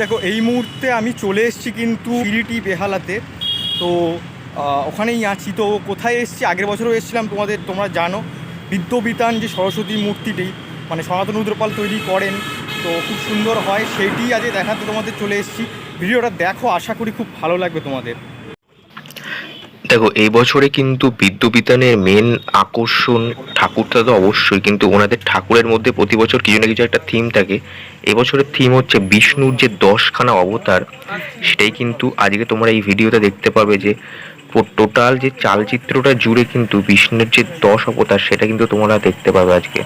দেখো, এই মুহূর্তে আমি চলে এসেছি কিন্তু ইরিটি বেহালাতে। তো ওখানেই আছি। তো কোথায় এসেছি? আগের বছরও এসেছিলাম তোমাদের, তোমরা জানো। বিদ্যবিতান যে সরস্বতী মূর্তিটি মানে সনাতন রুদ্রপাল তৈরি করেন, তো খুব সুন্দর হয়। সেইটি আজকে দেখাতে তোমাদের চলে এসেছি। ভিডিওটা দেখো, আশা করি খুব ভালো লাগবে তোমাদের। দেখো, এই বছরে কিন্তু বিদ্যুবিতানের মেন আকর্ষণ ঠাকুরটা তো অবশ্যই, কিন্তু ওনাদের ঠাকুরের মধ্যে প্রতি বছর কিছু না কিছু একটা থিম থাকে। এবছরের থিম হচ্ছে বিষ্ণুর যে দশখানা অবতার, সেটাই কিন্তু আজকে তোমরা এই ভিডিওতে দেখতে পাবে যে টোটাল যে চালচিত্রটা জুড়ে কিন্তু বিষ্ণুর যে দশ অবতার, সেটা কিন্তু তোমরা দেখতে পাবে আজকে।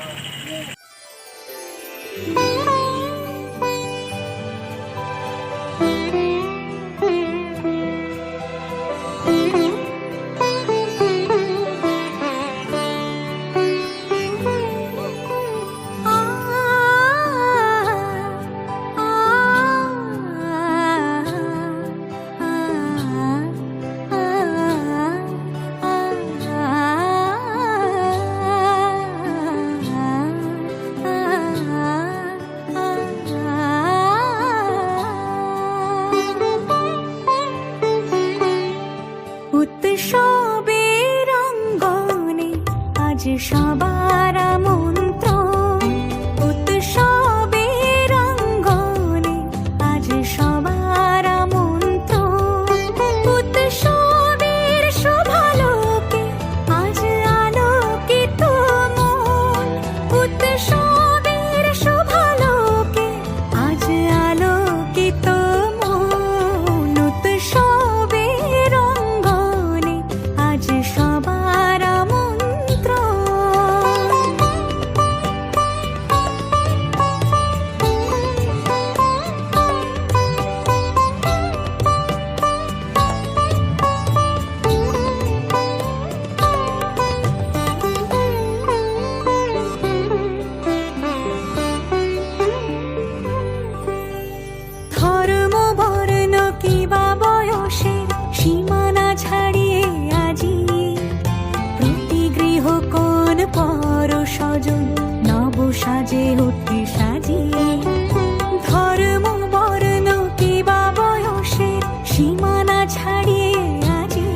সীমানা ছাড়িয়ে আজি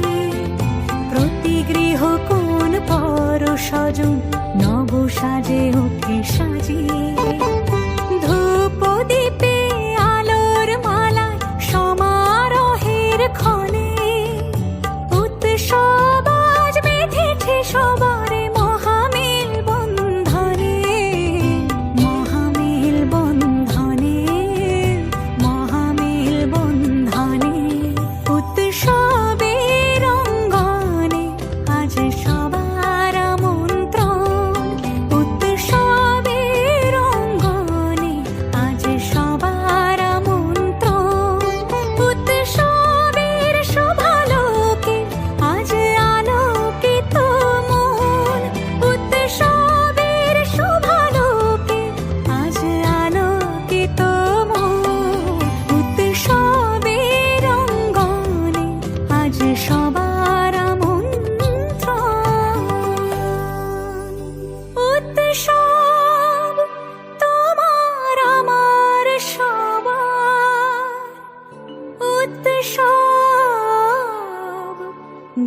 প্রতি গৃহ কোন পর সজন নব সাজে ওকে সাজিয়ে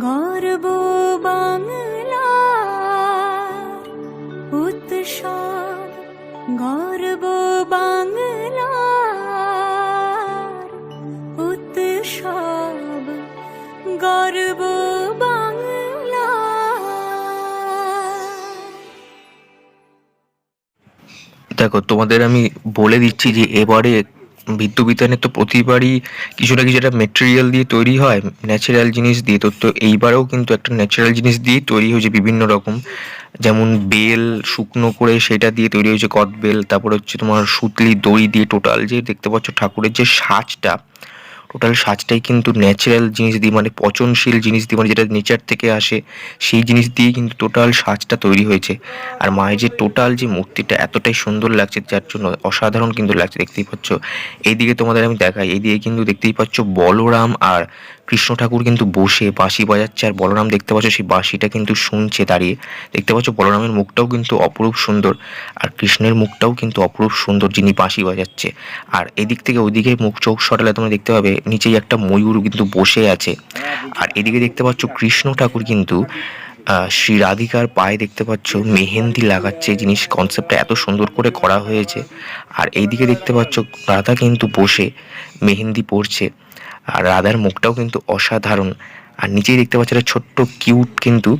গর্ব বাংলা। উৎসব গর্ব বাংলা। উৎসব গর্ব বাংলা। দেখো, তোমাদের আমি বলে দিচ্ছি যে এবারে বিদ্যুবিতানে তো প্রতিবারই কিছু না কিছু একটা মেটেরিয়াল দিয়ে তৈরি হয় ন্যাচারাল জিনিস দিয়ে। তো তো এইবারেও কিন্তু একটা ন্যাচারাল জিনিস দিয়ে তৈরি হয়েছে বিভিন্ন রকম। যেমন বেল শুকনো করে সেটা দিয়ে তৈরি হয়েছে কদবেল, তারপর হচ্ছে তোমার সুতলি দড়ি দিয়ে টোটাল যে দেখতে পাচ্ছ ঠাকুরের যে সাজটা টোটাল সাজটাই কিন্তু ন্যাচারাল জিনিস দিয়ে মানে পচনশীল জিনিস দিয়ে মানে যেটা নেচার থেকে আসে, সেই জিনিস দিয়ে কিন্তু টোটাল সাজটা তৈরি হয়েছে। আর মায়ের যে টোটাল যে মূর্তিটা এতটাই সুন্দর লাগছে, যার জন্য অসাধারণ কিন্তু লাগছে, দেখতেই পাচ্ছ। এইদিকে তোমাদের আমি দেখাই, এইদিকে কিন্তু দেখতেই পাচ্ছ বলরাম আর কৃষ্ণ ঠাকুর কিন্তু বসে বাঁশি বাজাচ্ছে আর বলরাম দেখতে পাচ্ছ সেই বাঁশিটা কিন্তু শুনছে দাঁড়িয়ে। দেখতে পাচ্ছ বলরামের মুখটাও কিন্তু অপরূপ সুন্দর আর কৃষ্ণের মুখটাও কিন্তু অপরূপ সুন্দর যিনি বাঁশি বাজাচ্ছে। আর এদিক থেকে ওইদিকে মুখ চোখ সরালে তোমরা দেখতে পাবে নিচেই একটা ময়ূর কিন্তু বসে আছে। আর এদিকে দেখতে পাচ্ছ কৃষ্ণ ঠাকুর কিন্তু শ্রী রাধিকার পায়ে দেখতে পাচ্ছ মেহেন্দি লাগাচ্ছে জিনিস কনসেপ্টটা এত সুন্দর করে করা হয়েছে। আর এইদিকে দেখতে পাচ্ছ রাধা কিন্তু বসে মেহেন্দি পরছে। আর রাধার মুখটাও কিন্তু অসাধারণ। আর নিচেই দেখতে পাচ্ছ একটা ছোট্ট কিউট কিন্তু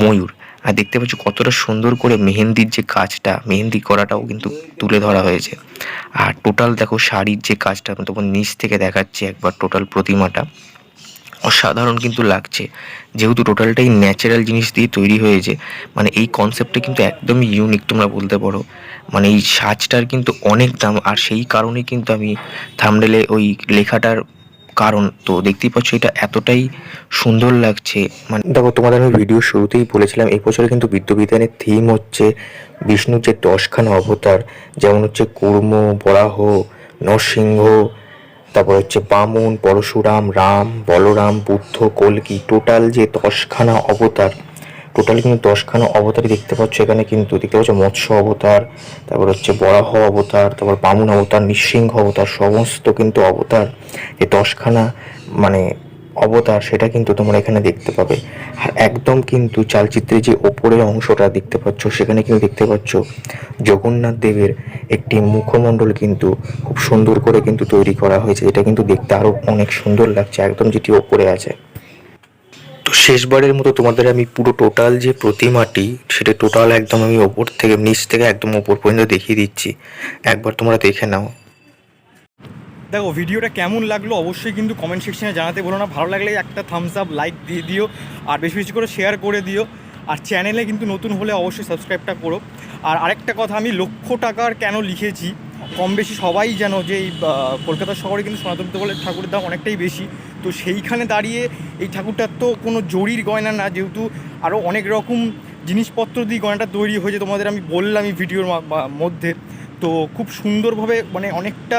ময়ূর। আর দেখতে পাচ্ছ কতটা সুন্দর করে মেহেন্দির যে কাজটা, মেহেন্দি করাটাও কিন্তু তুলে ধরা হয়েছে। আর টোটাল দেখো শাড়ির যে কাজটা, আমি তোমার নিচ থেকে দেখাচ্ছি একবার টোটাল প্রতিমাটা। অসাধারণ কিন্তু লাগছে। যেহেতু টোটালটাই ন্যাচারাল জিনিস দিয়ে তৈরি হয়েছে মানে এই কনসেপ্টটা কিন্তু একদমই ইউনিক তোমরা বলতে পারো। মানে এই সাজটার কিন্তু অনেক দাম, আর সেই কারণে কিন্তু আমি থামডেলে ওই লেখাটার কারণ। তো দেখতেই পাচ্ছ এটা এতটাই সুন্দর লাগছে মানে দেখো, তোমাদের আমি ভিডিও শুরুতেই বলেছিলাম, এই বছরে কিন্তু বিদ্যুবিতানের থিম হচ্ছে বিষ্ণুর যে দশখানা অবতার, যেমন হচ্ছে কুর্ম, বরাহ, নরসিংহ, তারপর হচ্ছে বামন, পরশুরাম, রাম, বলরাম, বুদ্ধ, কলকি টোটাল যে দশখানা অবতার টোটাল কিন্তু দশখানা অবতারই দেখতে পাচ্ছ এখানে কিন্তু। দেখতে পাচ্ছ মৎস্য অবতার, তারপর হচ্ছে বরাহ অবতার, তারপর বামুন অবতার, নৃসিংহ অবতার, সমস্ত কিন্তু অবতার। যে দশখানা মানে অবতার সেটা কিন্তু তোমরা এখানে দেখতে পাবে। আর একদম কিন্তু চালচিত্রের যে ওপরের অংশটা দেখতে পাচ্ছ, সেখানে কিন্তু দেখতে পাচ্ছ জগন্নাথ দেবের একটি মুখমণ্ডল কিন্তু খুব সুন্দর করে কিন্তু তৈরি করা হয়েছে। এটা কিন্তু দেখতে আরও অনেক সুন্দর লাগছে, একদম যেটি ওপরে আছে। শেষবারের মতো তোমাদের আমি পুরো টোটাল যে প্রতিমাটি, সেটা টোটাল একদম আমি ওপর থেকে, নিচ থেকে একদম ওপর পর্যন্ত দেখিয়ে দিচ্ছি। একবার তোমরা দেখে নাও। দেখো ভিডিওটা কেমন লাগল অবশ্যই কিন্তু কমেন্ট সেকশনে জানাতে বলো না। ভালো লাগলে একটা থামস আপ লাইক দিয়ে দিও, আর বেশি বেশি করে শেয়ার করে দিও। আর চ্যানেলে কিন্তু নতুন হলে অবশ্যই সাবস্ক্রাইবটা করো। আর আরেকটা কথা, আমি লক্ষ টাকার কেন লিখেছি? কম বেশি সবাই যেন যে এই কলকাতা শহরে কিন্তু সনাতন বলে ঠাকুরের দাম অনেকটাই বেশি। তো সেইখানে দাঁড়িয়ে এই ঠাকুরটার তো কোনো জরির গয়না না, যেহেতু আরও অনেক রকম জিনিসপত্র দিয়ে গয়নাটা তৈরি হয়েছে, তোমাদের আমি বললাম এই ভিডিওর মধ্যে। তো খুব সুন্দরভাবে মানে অনেকটা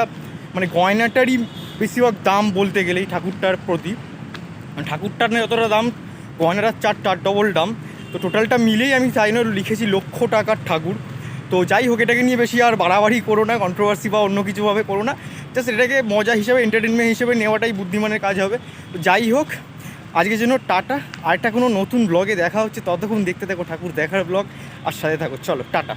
মানে গয়নাটারই বেশিরভাগ দাম বলতে গেলে এই ঠাকুরটার প্রতি। মানে ঠাকুরটার না যতটা দাম, গয়নাটার চার চার ডবল দাম। তো টোটালটা মিলেই আমি তাই জন্য লিখেছি লক্ষ টাকার ঠাকুর। তো যাই হোক, এটাকে নিয়ে বেশি আর বাড়াবাড়ি করো না কন্ট্রোভার্সি বা অন্য কিছুভাবে করো না। জাস্ট এটাকে মজা হিসেবে এন্টারটেনমেন্ট হিসেবে নেওয়াটাই বুদ্ধিমানের কাজ হবে। তো যাই হোক, আজকের জন্য টাটা। আরেকটা কোনো নতুন ব্লগে দেখা হচ্ছে, ততক্ষণ দেখতে থাকো ঠাকুর দেখার ব্লগ আর সাথে থাকো। চলো, টাটা।